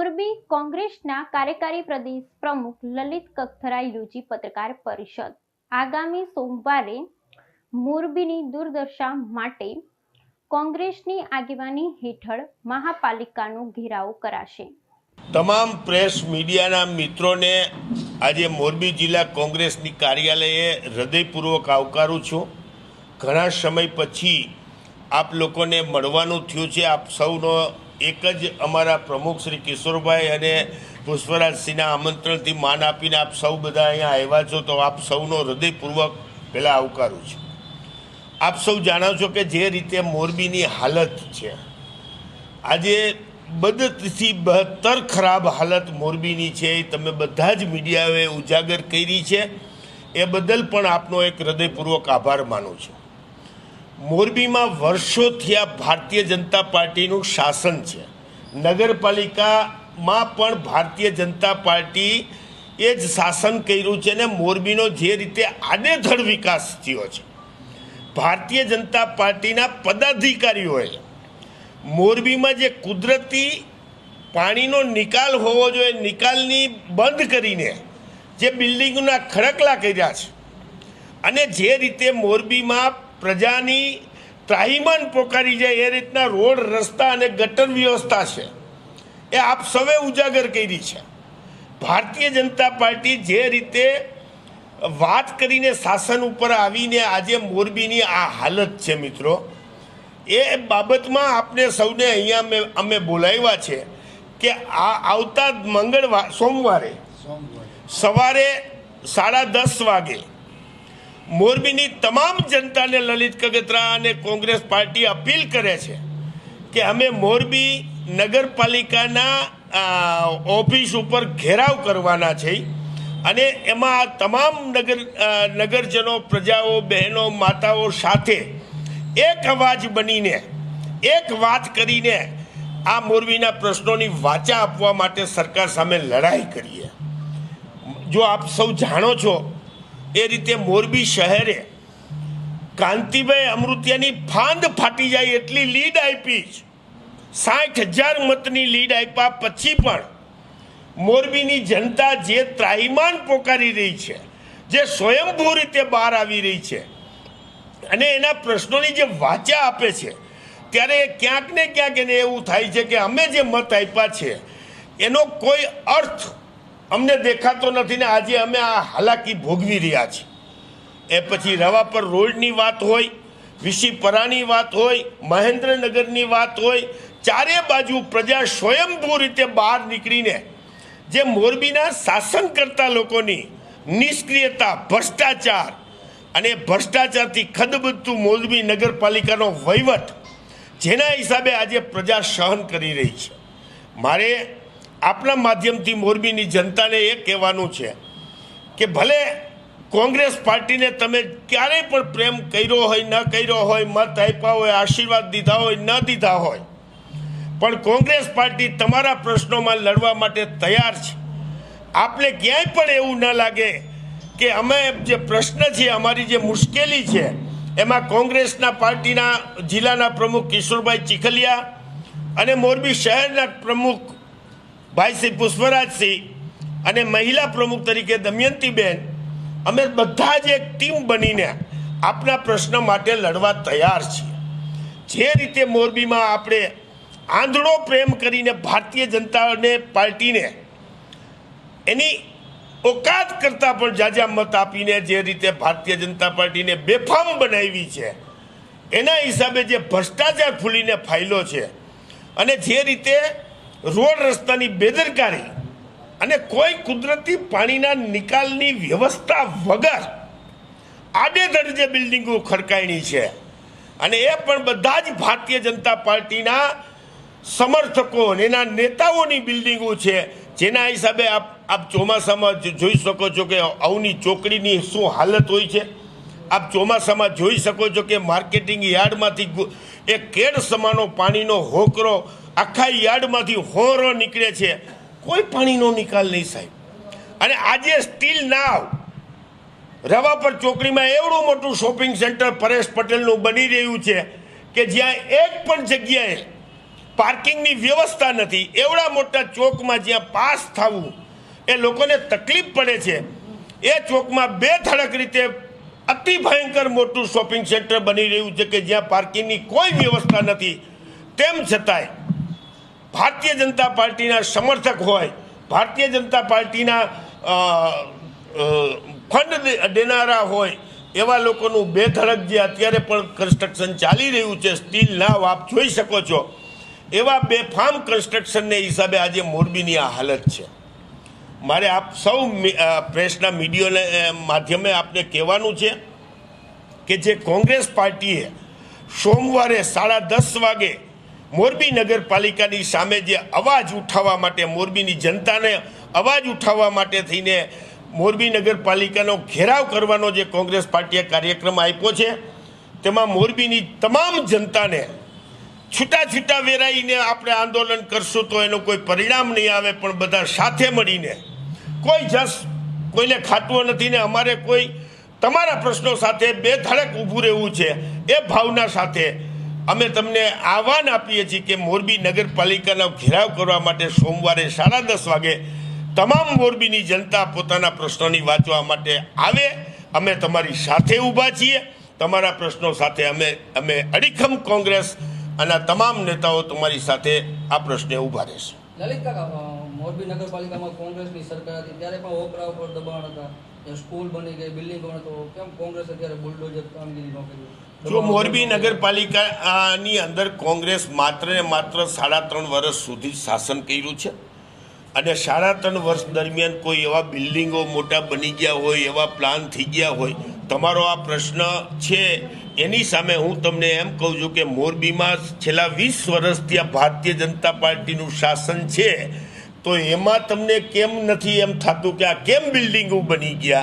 મોરબી કોંગ્રેસના કાર્યકારી પ્રદેશ પ્રમુખ લલિત કગથરા યોજી પત્રકાર પરિષદ. આગામી સોમવારે મોરબીની દુર્દશા માટે કોંગ્રેસની આગેવાની હેઠળ મહાપાલિકાનો ઘેરાવ કરાશે. તમામ પ્રેસ મીડિયાના મિત્રોને આજે મોરબી જિલ્લા કોંગ્રેસની કાર્યાલયે હૃદયપૂર્વક આવકારું છું. ઘણા સમય પછી આપ લોકોને મળવાનું થયું છે. આપ સૌનો એક જ અમારા પ્રમુખ શ્રી કિશોરભાઈ અને પુષ્પરાજસિંહના આમંત્રણથી માન આપીને આપ સૌ બધા અહીંયા આવ્યા છો, તો આપ સૌનો હૃદયપૂર્વક પહેલાં આવકારું છું. આપ સૌ જાણો છો કે જે રીતે મોરબીની હાલત છે, આજે બદથી બહત્તર ખરાબ હાલત મોરબીની છે, એ તમે બધા જ મીડિયાએ ઉજાગર કરી છે. એ બદલ પણ આપનો એક હૃદયપૂર્વક આભાર માનું છું. મોરબીમાં વર્ષોથી આ ભારતીય જનતા પાર્ટીનું શાસન છે. નગરપાલિકામાં પણ ભારતીય જનતા પાર્ટી એ જ શાસન કર્યું છે ને મોરબીનો જે રીતે આડેધડ વિકાસ થયો છે. ભારતીય જનતા પાર્ટીના પદાધિકારીઓએ મોરબીમાં જે કુદરતી પાણીનો નિકાલ હોવો જોઈએ, નિકાલની બંધ કરીને જે બિલ્ડિંગના ખડકલા કર્યા છે અને જે રીતે મોરબીમાં પ્રજાની ત્રાહિમાન પોકારી જાય એ રીતના રોડ રસ્તા અને ગટર વ્યવસ્થા છે. એ આપ સૌએ ઉજાગર કરી છે. ભારતીય જનતા પાર્ટી જે રીતે વાત કરીને શાસન ઉપર આવીને આજે મોરબીની આ હાલત છે મિત્રો એ બાબતમાં આપને સૌને અહીંયા અમે અમે બોલાવ્યા છે કે આ આવતા મંગળવાર સોમવારે સવારે સાડા દસ વાગે મોરબીની તમામ જનતાને લલિત કગતરા અને કોંગ્રેસ પાર્ટી અપીલ કરે છે કે અમે મોરબી નગરપાલિકાના ઓફિસ ઉપર ઘેરાવ કરવાના છે અને એમાં તમામ નગર નગરજનો, પ્રજાઓ, બહેનો, માતાઓ સાથે એક અવાજ બનીને, એક વાત કરીને આ મોરબીના પ્રશ્નોની વાચા આપવા માટે સરકાર સામે લડાઈ કરીએ. જો આપ સૌ જાણો છો એ રીતે મોરબી શહેરે કાંતિભાઈ અમૃતિયાની ફાંદ ફાટી જાય એટલી લીડ આપી જ. સાઠ હજાર મતની લીડ આપ્યા પછી પણ મોરબીની જનતા જે ત્રાહિમાન પોકારી રહી છે, જે સ્વયંભૂ રીતે બહાર આવી રહી છે, અને એના પ્રશ્નોની જે વાચા આપે છે, ત્યારે ક્યાંક ને ક્યાંક એને એવું થાય છે કે અમે જે મત આપ્યા છે, એનો કોઈ અર્થ અમને દેખાતો નથી ને આજે અમે આ હાલાકી ભોગવી રહ્યા છીએ. એ પછી રવા પર રોડની વાત હોય વિશીપરાની વાત હોય, મહેન્દ્રનગરની વાત હોય, ચારે બાજુ પ્રજા સ્વયંભૂ રીતે બહાર નીકળીને જે મોરબીના શાસન કરતા લોકોની નિષ્ક્રિયતા, ભ્રષ્ટાચાર અને ભ્રષ્ટાચારથી ખદબદતું મોરબી નગરપાલિકાનો વહીવટ, જેના હિસાબે આજે પ્રજા સહન કરી રહી છે. મારે આપણા માધ્યમથી મોરબીની જનતાને એ કહેવાનું છે કે ભલે કોંગ્રેસ પાર્ટીને તમે ક્યારેય પણ પ્રેમ કર્યો હોય, ન કર્યો હોય, મત આપ્યા હોય, આશીર્વાદ દીધા હોય, ન દીધા હોય, પણ કોંગ્રેસ પાર્ટી તમારા પ્રશ્નોમાં લડવા માટે તૈયાર છે. આપણે ક્યાંય પણ એવું ન લાગે કે અમે જે પ્રશ્ન છે, અમારી જે મુશ્કેલી છે, એમાં કોંગ્રેસના પાર્ટીના જિલ્લાના પ્રમુખ કિશોરભાઈ ચીખલિયા અને મોરબી શહેરના પ્રમુખ ભાઈ શ્રી પુષ્પરાજસિંહ અને મહિલા પ્રમુખ તરીકે દમયંતીબેન, અમે બધા જ એક ટીમ બનીને આપના પ્રશ્ન માટે લડવા તૈયાર છીએ. જે રીતે મોરબીમાં આપણે આંધળો પ્રેમ કરીને ભારતીય જનતાને પાર્ટીને એની ઓકાત કરતાં પણ જાજા મત આપીને જે રીતે ભારતીય જનતા પાર્ટીને બેફામ બનાવી છે, એના હિસાબે જે ભ્રષ્ટાચાર ફૂલીને ફાયલો છે, અને જે રીતે રોડ રસ્તાની બેદરકારી અને કોઈ કુદરતી પાણીના નિકાલની વ્યવસ્થા વગર આડેધડ જે બિલ્ડિંગો ખડકાયણી છે. અને એ પણ બધા જ ભારતીય જનતા પાર્ટીના સમર્થકો એના નેતાઓની બિલ્ડિંગો છે. જેના હિસાબે આપ આપ ચોમાસામાં જોઈ શકો છો કે અવની ચોકડીની શું હાલત હોય છે. આપ ચોમાસામાં જોઈ શકો છો કે માર્કેટિંગ યાર્ડમાંથી એ કેડ સમાનો પાણીનો હોકરો આખા યાર્ડમાંથી હોરો નીકળે છે. કોઈ પાણીનો નિકાલ નહીં સાહેબ. અને આજે સ્ટીલ નાવ રવા પર ચોકડીમાં એવડું મોટું શોપિંગ સેન્ટર પરેશ પટેલનું બની રહ્યું છે કે જ્યાં એક પણ જગ્યાએ પાર્કિંગની વ્યવસ્થા નથી. એવડા મોટા ચોકમાં જ્યાં પાસ થવું એ લોકોને તકલીફ પડે છે. એ ચોકમાં બે ધડક રીતે અતિ ભયંકર મોટું શોપિંગ સેન્ટર બની રહ્યું છે કે જ્યાં પાર્કિંગની કોઈ વ્યવસ્થા નથી. તેમ છતાંય ભારતીય જનતા પાર્ટીના સમર્થક હોય, ભારતીય જનતા પાર્ટીના ફંડ દેનારા હોય, એવા લોકોનું બેધડક જે અત્યારે પણ કન્સ્ટ્રક્શન ચાલી રહ્યું છે સ્ટીલ નાવ આપ જોઈ શકો છો, એવા બેફામ કન્સ્ટ્રક્શનને હિસાબે આજે મોરબીની આ હાલત છે. મારે આપ સૌ પ્રેસના મીડિયાને માધ્યમે આપને કહેવાનું છે કે જે કોંગ્રેસ પાર્ટીએ સોમવારે સાડા દસ વાગે મોરબી નગરપાલિકાની સામે જે અવાજ ઉઠાવવા માટે, મોરબીની જનતાને અવાજ ઉઠાવવા માટે થઈને મોરબી નગરપાલિકાનો ઘેરાવ કરવાનો જે કોંગ્રેસ પાર્ટીએ કાર્યક્રમ આપ્યો છે, તેમાં મોરબીની તમામ જનતાને છૂટા છૂટા વેરાઈને આપણે આંદોલન કરશું તો એનું કોઈ પરિણામ નહીં આવે, પણ બધા સાથે મળીને, કોઈ જસ કોઈને ખાટવો નથી ને અમારે કોઈ તમારા પ્રશ્નો સાથે બે ધડક ઊભું રહેવું છે, એ ભાવના સાથે અમે તમને આહવાન આપીએ છીએ કે મોરબી નગરપાલિકાનો ઘેરાવ કરવા માટે સોમવારે સાડા દસ વાગે તમામ મોરબીની જનતા પોતાના પ્રશ્નોની વાંચવા માટે આવે. અમે તમારી સાથે ઊભા છીએ. તમારા પ્રશ્નો સાથે અમે અમે અડીખમ કોંગ્રેસ અને તમામ નેતાઓ તમારી સાથે આ પ્રશ્ને ઊભા રહેશે. મોરબી નગરપાલિકામાં કોંગ્રેસની સરકાર હતી, ત્યારે પણ ઓપરા ઉપર દબાણ હતા. સ્કૂલ બની ગઈ બિલ્ડિંગ બને તો કેમ કોંગ્રેસ અત્યારે બુલડોઝર કામગીરી ન કરી? જો મોરબી નગરપાલિકાની અંદર કોંગ્રેસ માત્ર ને માત્ર સાડા ત્રણ વર્ષ સુધી શાસન કર્યું છે અને સાડા ત્રણ વર્ષ દરમિયાન કોઈ એવા બિલ્ડિંગો મોટા બની ગયા હોય એવા પ્લાન થઈ ગયા હોય તમારો આ પ્રશ્ન છે એની સામે હું તમને એમ કહું છું કે મોરબીમાં છેલ્લા વીસ વર્ષથી આ ભારતીય જનતા પાર્ટીનું શાસન છે તો એમાં તમને કેમ નથી એમ થતું કે આ કેમ બિલ્ડિંગો બની ગયા?